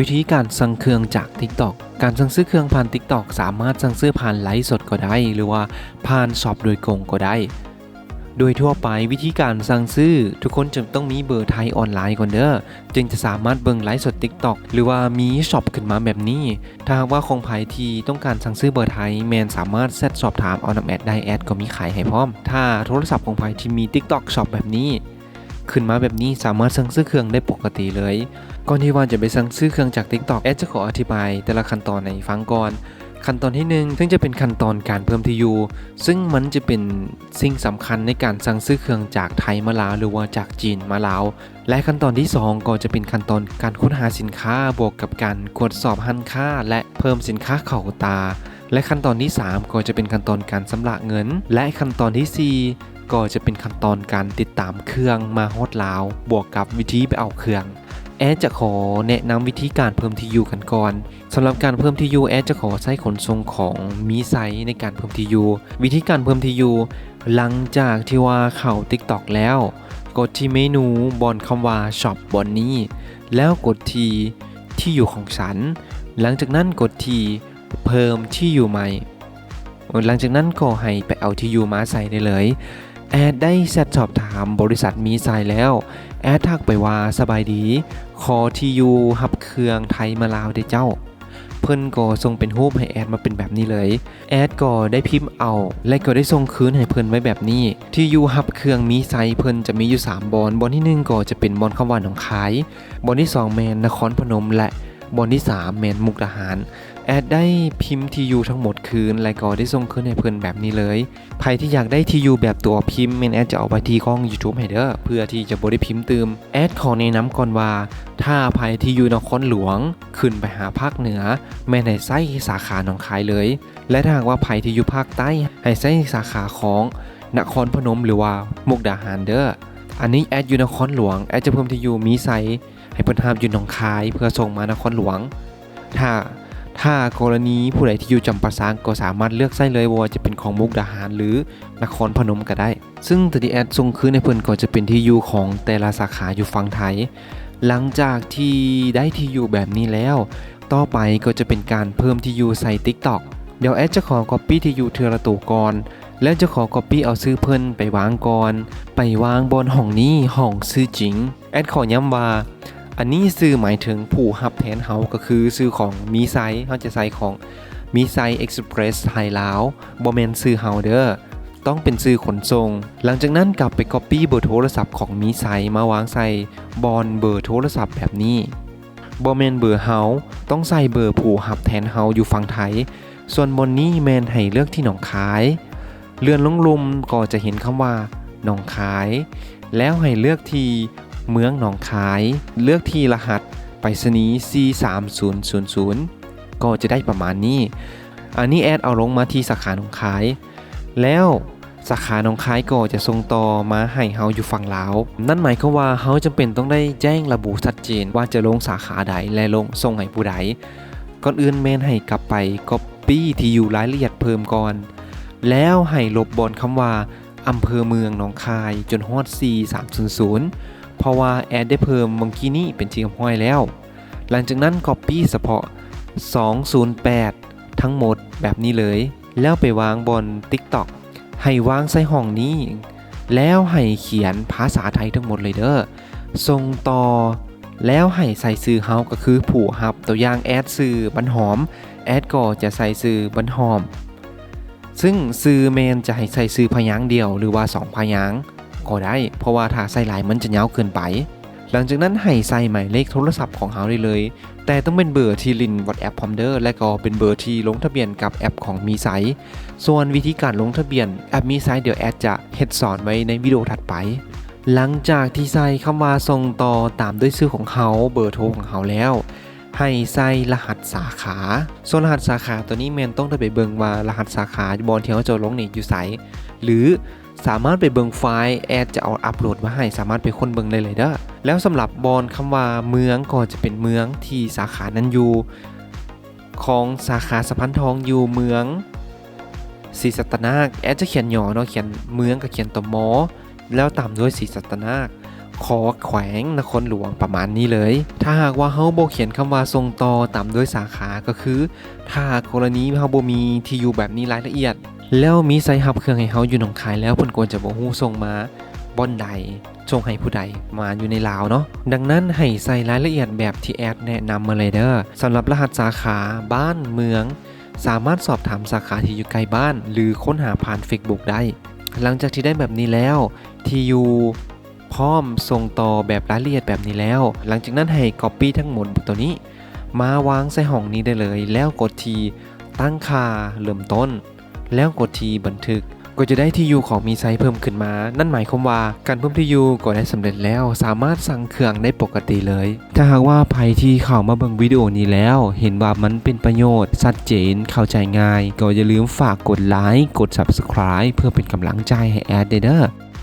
วิธีการสั่งเครื่องจาก TikTok การสั่งซื้อเครื่องผ่าน TikTok สามารถสั่งซื้อผ่านไลฟ์สดก็ได้ หรือว่าผ่านช็อปโดยตรงก็ได้ โดยทั่วไปวิธีการสั่งซื้อ ทุกคนจะต้องมีเบอร์ไทยออนไลน์ก่อนเด้อจึงจะสามารถเบิ่งไลฟ์สด TikTok หรือว่ามีช็อปขึ้นมาแบบนี้ ถ้าหากว่าของไผที่ต้องการสั่งซื้อเบอร์ไทยแมนสามารถแซดสอบถามเอานำแอดได้แอดก็มีขายให้พร้อม ถ้าโทรศัพท์ของไผที่มี TikTok ช็อปแบบนี้ ขึ้นมาแบบนี้สามารถสั่งซื้อเครื่องได้ปกติเลย ก่อนที่ว่าจะไปสั่งซื้อเครื่องจาก TikTok แอดจะขออธิบาย แต่ละขั้นตอนในฟังก่อนขั้นตอนที่หนึ่งซึ่งจะเป็นขั้นตอนการเพิ่มที่ยูซึ่งมันจะเป็นสิ่งสำคัญในการสั่งซื้อเครื่องจากไทยมาลาวหรือว่าจากจีนมาลาว และขั้นตอนที่สองก็จะเป็นขั้นตอนการค้นหาสินค้าบวกกับการตรวจสอบหันค่า และเพิ่มสินค้าเข้าตา และขั้นตอนที่ 3 ก็จะเป็นขั้นตอนการสำระเงิน และขั้นตอนทีสี่4 ก็จะเป็นขั้นตอนการติดตามเครื่องมาฮอดลาว บวกกับวิธีไปเอาเครื่อง แอดจะขอแนะนำวิธีการเพิ่มทียูกันก่อนสำหรับการเพิ่มทียูแอดจะขอใช้ขนส่งของมีไซในการเพิ่มทียูวิธีการเพิ่มทียูหลังจากที่ว่าเข้า TikTok แล้ว กดที่เมนูบนคำว่า Shop บนนี้ แล้วกดที่ที่อยู่ของฉัน หลังจากนั้นกดที่เพิ่มที่อยู่ใหม่ หลังจากนั้นก็ให้ไปเอาที่อยู่มาใส่ได้เลย แอดได้แซดสอบถามบริษัทมีไซแล้ว แอดทักไปว่าสบายดีขอที่อยู่หับเครื่องไทยมาลาวได้เจ้า เพิ่นก็ส่งเป็นรูปให้แอดมาเป็นแบบนี้เลย แอดก็ได้พิมพ์เอา และก็ได้ส่งคืนให้เพิ่นไว้แบบนี้ ที่อยู่หับเครื่องมีไซเพิ่นจะมีอยู่ 3 บอน บอนที่ 1 ก็จะเป็นบอนคำว่าหนองคาย บอนที่ 2 แมนนครพนมและบอนที่ 3 แมนมุกดาหาร แอดได้พิมพ์ทียูทั้งหมดคืนและก็ได้ส่งคืนให้เพิ่อนแบบนี้เลยใครที่อยากได้ทียูแบบตัวพิมพ์แมนแอดจะเอาไปที่กล้อง YouTube ให้เด้อเพื่อที่จะบ่ได้พิมพ์เติมแอดขอแนะนำก่อนว่า ถ้าภัยที่อยู่นครหลวง ขึ้นไปหาภาคเหนือ แม่นให้ไส้สาขาหนองคายเลย และถ้าหากว่าภัยที่อยู่ภาคใต้ให้ไส้สาขาของนครพนมหรือว่ามุกดาหารเด้ออันนี้แอดอยู่นครหลวงแอดจะเพิ่มที่อยู่มีไซส์ให้เพิ่นหามอยู่หนองคาย เพื่อส่งมานครหลวง ถ้า ถ้ากรณีผู้ใดที่อยู่จำปาสักก็สามารถเลือกไส้เลยว่าจะเป็นของมุกดาหารหรือนครพนมก็ได้ ซึ่งตัวที่แอดส่งคืนในเพิ่นก็จะเป็นที่อยู่ของแต่ละสาขาอยู่ฝั่งไทย หลังจากที่ได้ที่อยู่แบบนี้แล้ว ต่อไปก็จะเป็นการเพิ่มที่อยู่ใส่ TikTok เดี๋ยวแอดจะขอ Copy ที่อยู่เทอละตัวก่อนแล้วจะขอ Copy เอาซื้อเพิ่นไปวางก่อน ไปวางบนห้องนี้ห้องซื้อจริง แอดขอย้ำว่า อันนี้ซื้อหมายถึงผู้ฮับแทนเฮาก็คือซื้อของมีไซส์เขาจะใส่ของมีไซส์ Express ไทยลาวบ่แม่นซื้อเฮาเด้อต้องเป็นซื้อขนส่ง หลังจากนั้นกลับไป Copy เบอร์โทรศัพท์ของมีไซต์มาวางใส่บอนเบอร์โทรศัพท์แบบนี้บอมนเบอร์เฮาต้องใส่เบอร์ผู้หับแทนเฮาอยู่ฝั่งไทย ส่วนบนนี้แมนให้เลือกที่หนองคาย เลื่อนลงลุมก็จะเห็นคำว่าหนองคาย แล้วให้เลือกที่ เมืองหนองคาย เลือกที่รหัสไปรษณีย์ C3000 ก็จะได้ประมาณนี้ อันนี้แอดเอาลงมาที่สาขาหนองคาย แล้วสาขาหนองคายก็จะส่งต่อมาให้เฮาอยู่ฝั่งลาว นั่นหมายความว่าเฮาจำเป็นต้องได้แจ้งระบุชัดเจนว่าจะลงสาขาใดและลงส่งให้ผู้ใด ก่อนอื่นแมนให้กลับไป Copy ที่อยู่รายละเอียดเพิ่มก่อน แล้วให้ลบบอนคำว่าอำเภอเมืองหนองคายจนฮอด C300 เพราะว่าแอดได้เพิ่มมื่อกี้นี้เป็นทีกับห้อยแล้ว หลังจากนั้น Copy เฉพาะ 208 ทั้งหมดแบบนี้เลย แล้วไปวางบน TikTok ให้วางใส่ห้องนี้ แล้วให้เขียนภาษาไทยทั้งหมดเลยเด้อส่งต่อ แล้วให้ใส่ซื้อเฮาก็คือผู้ฮับตัวอย่างแอดซื้อบันหอม แอดก็จะใส่ซื้อบันหอม ซึ่งซื้อเมนจะให้ใส่ซื้อพยางเดียวหรือว่า 2 พยางค์ ก็ได้ เพราะว่าถ้าใส่หลายมันจะยาวเกินไป หลังจากนั้นให้ใส่หมายเลขโทรศัพท์ของเฮาได้เลย แต่ต้องเป็นเบอร์ที่ลินวอทแอปพอมเดอร์และก็เป็นเบอร์ที่ลงทะเบียนกับแอปของมีไซส่วนวิธีการลงทะเบียนแอปมีไซเดี๋ยวแอดจะเฮ็ดสอนไว้ในวิดีโอถัดไปหลังจากที่ใส่คำว่าส่งต่อตามด้วยชื่อของเขาเบอร์โทรของเขาแล้ว ให้ใส่รหัสสาขาส่วนรหัสสาขาตัวนี้แมนต้องได้ไปเบิ่งว่ารหัสสาขาบอลที่เขาจะลงนี่อยู่ไสหรือ สามารถไปเบิงไฟล์แอดจะเอาอัปโหลดมาให้สามารถไปค้นเบิงได้เลยเด้อแล้วสำหรับบอลคำว่าเมืองก็จะเป็นเมืองที่สาขานั้นอยู่ของสาขาสะพานทองอยู่เมืองศรีสัตนาคแอดจะเขียนหย่อเนาะเขียนเมืองกับเขียนตัวมอ แล้วตามด้วยศรีสัตนาคขอแขวงนครหลวงประมาณนี้เลย ถ้าหากว่าเฮาโบเขียนคำว่าส่งต่อตามด้วยสาขาก็คือ ถ้ากรณีเฮาโบมีที่อยู่แบบนี้รายละเอียด แล้วมีไซฮับเครื่องให้เฮาอยู่หนองคายแล้วเพิ่นควรจะบ่ฮู้ส่งมาบ่อนใดส่งให้ผู้ใดมาอยู่ในลาวเนาะดังนั้นให้ใส่รายละเอียดแบบที่แอดแนะนำมาเลยเด้อสำหรับรหัสสาขาบ้านเมือง สามารถสอบถามสาขาที่อยู่ใกล้บ้าน หรือค้นหาผ่าน Facebook ได้ หลังจากที่ได้แบบนี้แล้วที่อยู่พร้อมส่งต่อแบบรายละเอียดแบบนี้แล้ว หลังจากนั้นให้ Copy ทั้งหมดตัวนี้ มาวางใส่ห้องนี้ได้เลย แล้วกดทีตั้งค่าเริ่มต้น แล้วกดทีบันทึกก็จะได้ที่อยู่ของมีไซส์เพิ่มขึ้นมา นั่นหมายความว่าการเพิ่มที่อยู่ก็ได้สำเร็จแล้ว สามารถสั่งเครื่องได้ปกติเลย ถ้าหากว่าใครที่เข้ามาเบิ่งวิดีโอนี้แล้ว เห็นว่ามันเป็นประโยชน์ชัดเจนเข้าใจง่าย ก็อย่าลืมฝากกดไลค์ กด Subscribe เพื่อเป็นกำลังใจให้แอดเดอร์